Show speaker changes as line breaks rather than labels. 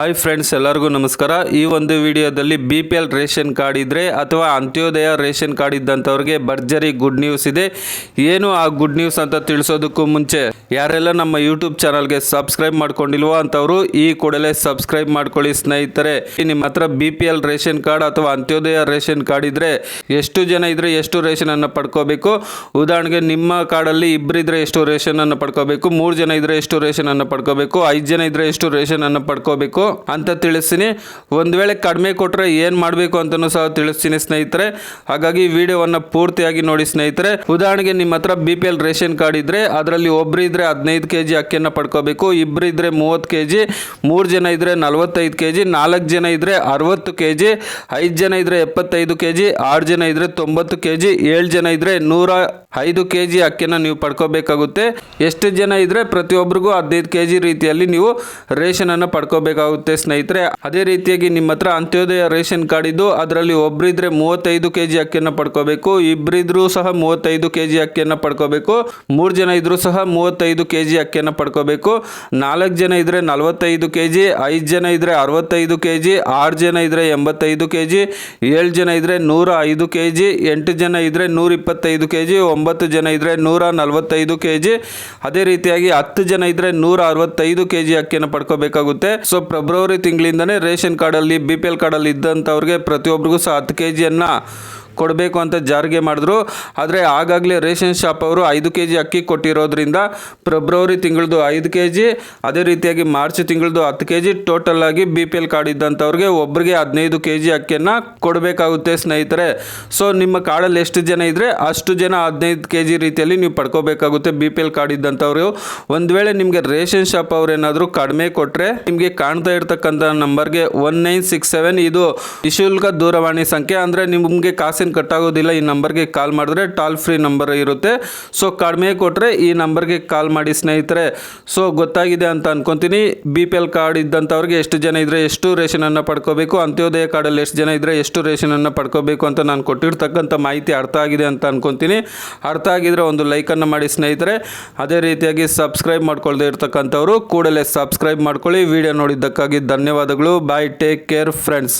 Hi friends ಎಲ್ಲರಿಗೂ ನಮಸ್ಕಾರ. ಈ ಒಂದು ವಿಡಿಯೋದಲ್ಲಿ B P L ration card ಇದ್ದರೆ ಅಥವಾ ಅಂತ್ಯೋದಯ ರೇಷನ್ ಕಾರ್ಡ್ ಇದ್ದಂಥವ್ರಿಗೆ ಭರ್ಜರಿ ಗುಡ್ ನ್ಯೂಸ್ ಇದೆ. ಏನು ಆ ಗುಡ್ ನ್ಯೂಸ್ ಅಂತ ತಿಳಿಸೋದಕ್ಕೂ ಮುಂಚೆ ಯಾರೆಲ್ಲ ನಮ್ಮ ಯೂಟ್ಯೂಬ್ ಚಾನಲ್ಗೆ ಸಬ್ಸ್ಕ್ರೈಬ್ ಮಾಡ್ಕೊಂಡಿಲ್ವೋ ಅಂತವರು ಈ ಕೂಡಲೇ ಸಬ್ಸ್ಕ್ರೈಬ್ ಮಾಡ್ಕೊಳ್ಳಿ ಸ್ನೇಹಿತರೆ. ನಿಮ್ಮ ಹತ್ರ B P L ration card ಅಥವಾ ಅಂತ್ಯೋದಯ ರೇಷನ್ ಕಾರ್ಡ್ ಇದ್ದರೆ ಎಷ್ಟು ಜನ ಇದ್ದರೆ ಎಷ್ಟು ರೇಷನನ್ನು ಪಡ್ಕೋಬೇಕು? ಉದಾಹರಣೆಗೆ ನಿಮ್ಮ ಕಾರ್ಡಲ್ಲಿ ಇಬ್ಬರಿದ್ರೆ ಎಷ್ಟು ರೇಷನನ್ನು ಪಡ್ಕೋಬೇಕು? ಮೂರು ಜನ ಇದ್ದರೆ ಎಷ್ಟು ರೇಷನನ್ನು ಪಡ್ಕೋಬೇಕು? ಐದು ಜನ ಇದ್ದರೆ ಎಷ್ಟು ರೇಷನನ್ನು ಪಡ್ಕೋಬೇಕು? ಅಂತ ತಿಳಿಸ್ತೀನಿ. ಒಂದು ವೇಳೆ ಕಡಿಮೆ ಕೊಟ್ಟರೆ ಏನು ಮಾಡಬೇಕು ಅಂತಲೂ ಸಹ ತಿಳಿಸ್ತೀನಿ ಸ್ನೇಹಿತರೆ. ಹಾಗಾಗಿ ವಿಡಿಯೋವನ್ನು ಪೂರ್ತಿಯಾಗಿ ನೋಡಿ ಸ್ನೇಹಿತರೆ. ಉದಾಹರಣೆಗೆ ನಿಮ್ಮ ಹತ್ರ B P L ration card ಇದ್ದರೆ ಅದರಲ್ಲಿ ಒಬ್ಬರು ಹದಿನೈದು ಕೆ ಜಿ ಅಕ್ಕಿಯನ್ನು ಪಡ್ಕೋಬೇಕು ಇಬ್ಬರು ಇದ್ದರೆ ಮೂವತ್ತು ಕೆ ಜಿ ಮೂರು ಜನ ಇದ್ದರೆ ನಲವತ್ತೈದು ಕೆ ಜಿ ನಾಲ್ಕು ಜನ ಇದ್ದರೆ ಅರವತ್ತು ಕೆ ಜಿ ಐದು ಜನ ಇದ್ದರೆ ಎಪ್ಪತ್ತೈದು ಕೆ ಜಿ ಆರು ಜನ ಇದ್ದರೆ ತೊಂಬತ್ತು ಕೆ ಜಿ ಏಳು ಜನ ಇದ್ದರೆ ನೂರ ಐದು ಕೆ ಜಿ ಅಕ್ಕಿಯನ್ನು ನೀವು ಪಡ್ಕೋಬೇಕಾಗುತ್ತೆ. ಎಷ್ಟು ಜನ ಇದ್ದರೆ ಪ್ರತಿಯೊಬ್ಬರಿಗೂ ಹದಿನೈದು ಕೆ ಜಿ ರೀತಿಯಲ್ಲಿ ನೀವು ರೇಷನನ್ನು ಪಡ್ಕೋಬೇಕಾಗುತ್ತೆ ಸ್ನೇಹಿತರೆ. ಅದೇ ರೀತಿಯಾಗಿ ನಿಮ್ಮ ಹತ್ರ ಅಂತ್ಯೋದಯ ರೇಷನ್ ಕಾರ್ಡ್ ಇದ್ದು, ಅದರಲ್ಲಿ ಒಬ್ಬರಿದ್ರೆ ಮೂವತ್ತೈದು ಕೆ ಜಿ ಅಕ್ಕಿಯನ್ನು ಪಡ್ಕೋಬೇಕು ಇಬ್ಬರಿದ್ರೂ ಸಹ ಮೂವತ್ತೈದು ಕೆ ಜಿ ಅಕ್ಕಿಯನ್ನು ಪಡ್ಕೋಬೇಕು, ಮೂರು ಜನ ಇದ್ರೂ ಸಹ ಮೂವತ್ತೈದು ಕೆ ಜಿ ಅಕ್ಕಿಯನ್ನು ಪಡ್ಕೋಬೇಕು. ನಾಲ್ಕು ಜನ ಇದ್ದರೆ ನಲವತ್ತೈದು ಕೆ ಜಿ ಐದು ಜನ ಇದ್ದರೆ ಅರವತ್ತೈದು ಕೆ ಜಿ ಆರು ಜನ ಇದ್ದರೆ ಎಂಬತ್ತೈದು ಕೆ ಜಿ ಏಳು ಜನ ಇದ್ದರೆ ನೂರ ಐದು ಕೆ ಜಿ ಎಂಟು ಜನ ಇದ್ದರೆ ನೂರ ಇಪ್ಪತ್ತೈದು ಕೆ ಜಿ ಒಂಬತ್ತು ಜನ ಇದ್ದರೆ ನೂರ ನಲವತ್ತೈದು ಕೆ ಜಿ ಅದೇ ರೀತಿಯಾಗಿ ಹತ್ತು ಜನ ಇದ್ದರೆ ನೂರ ಅರವತ್ತೈದು ಕೆ ಜಿ ಅಕ್ಕಿಯನ್ನು ಪಡ್ಕೋಬೇಕಾಗುತ್ತೆ. ಸೊ ಫೆಬ್ರವರಿ ತಿಂಗಳಿಂದನೇ ರೇಷನ್ ಕಾರ್ಡಲ್ಲಿ ಬಿ ಪಿ ಎಲ್ ಕಾರ್ಡಲ್ಲಿ ಇದ್ದಂಥವ್ರಿಗೆ ಪ್ರತಿಯೊಬ್ಬರಿಗೂ ಸಹ ಹತ್ತು ಕೆ ಜಿಯನ್ನು ಕೊಡಬೇಕು ಅಂತ ಜಾರಿಗೆ ಮಾಡಿದ್ರು. ಆದರೆ ಆಗಾಗಲೇ ರೇಷನ್ ಶಾಪ್ ಅವರು ಐದು ಕೆ ಜಿ ಅಕ್ಕಿ ಕೊಟ್ಟಿರೋದ್ರಿಂದ ಫೆಬ್ರವರಿ ತಿಂಗಳದು ಐದು ಕೆ ಜಿ ಅದೇ ರೀತಿಯಾಗಿ ಮಾರ್ಚ್ ತಿಂಗಳದು ಹತ್ತು ಕೆ ಜಿ ಟೋಟಲ್ ಆಗಿ ಬಿ ಪಿ ಎಲ್ ಕಾರ್ಡ್ ಇದ್ದಂಥವ್ರಿಗೆ ಒಬ್ಬರಿಗೆ ಹದಿನೈದು ಕೆ ಜಿ ಅಕ್ಕಿಯನ್ನು ಕೊಡಬೇಕಾಗುತ್ತೆ ಸ್ನೇಹಿತರೆ. ಸೊ ನಿಮ್ಮ ಕಾರ್ಡಲ್ಲಿ ಎಷ್ಟು ಜನ ಇದ್ದರೆ ಅಷ್ಟು ಜನ ಹದಿನೈದು ಕೆ ಜಿ ರೀತಿಯಲ್ಲಿ ನೀವು ಪಡ್ಕೋಬೇಕಾಗುತ್ತೆ ಬಿ ಪಿ ಎಲ್ ಕಾರ್ಡ್ ಇದ್ದಂಥವ್ರು. ಒಂದು ವೇಳೆ ನಿಮಗೆ ರೇಷನ್ ಶಾಪ್ ಅವ್ರು ಏನಾದರೂ ಕಡಿಮೆ ಕೊಟ್ಟರೆ ನಿಮಗೆ ಕಾಣ್ತಾ ಇರ್ತಕ್ಕಂಥ ನಂಬರ್ಗೆ ಒನ್ ನೈನ್ ಸಿಕ್ಸ್ ಸೆವೆನ್ ಇದು ನಿಶುಲ್ಕ ದೂರವಾಣಿ ಸಂಖ್ಯೆ. ಅಂದರೆ ನಿಮಗೆ ಕಾಸಿನ ಕಟ್ಟಾಗೋದಿಲ್ಲ, ಈ ನಂಬರ್ಗೆ ಕಾಲ್ ಮಾಡಿದ್ರೆ ಟಾಲ್ ಫ್ರೀ ನಂಬರ್ ಇರುತ್ತೆ. ಸೊ ಕಡಿಮೆ ಕೊಟ್ಟರೆ ಈ ನಂಬರ್ಗೆ ಕಾಲ್ ಮಾಡಿ ಸ್ನೇಹಿತರೆ. ಸೊ ಗೊತ್ತಾಗಿದೆ ಅಂತ ಅನ್ಕೊಂತೀನಿ. ಬಿ ಪಿ ಎಲ್ ಕಾರ್ಡ್ ಇದ್ದಂಥವ್ರಿಗೆ ಎಷ್ಟು ಜನ ಇದ್ದರೆ ಎಷ್ಟು ರೇಷನನ್ನು ಪಡ್ಕೋಬೇಕು, ಅಂತ್ಯೋದಯ ಕಾರ್ಡಲ್ಲಿ ಎಷ್ಟು ಜನ ಇದ್ದರೆ ಎಷ್ಟು ರೇಷನನ್ನು ಪಡ್ಕೋಬೇಕು ಅಂತ ನಾನು ಕೊಟ್ಟಿರ್ತಕ್ಕಂಥ ಮಾಹಿತಿ ಅರ್ಥ ಆಗಿದೆ ಅಂತ ಅನ್ಕೊಂತೀನಿ. ಅರ್ಥ ಆಗಿದ್ರೆ ಒಂದು ಲೈಕನ್ನು ಮಾಡಿ ಸ್ನೇಹಿತರೆ. ಅದೇ ರೀತಿಯಾಗಿ ಸಬ್ಸ್ಕ್ರೈಬ್ ಮಾಡ್ಕೊಳ್ದೇ ಇರ್ತಕ್ಕಂಥವ್ರು, ಕೂಡಲೇ ಸಬ್ಸ್ಕ್ರೈಬ್ ಮಾಡ್ಕೊಳ್ಳಿ. ವಿಡಿಯೋ ನೋಡಿದ್ದಕ್ಕಾಗಿ ಧನ್ಯವಾದಗಳು. Bye take care friends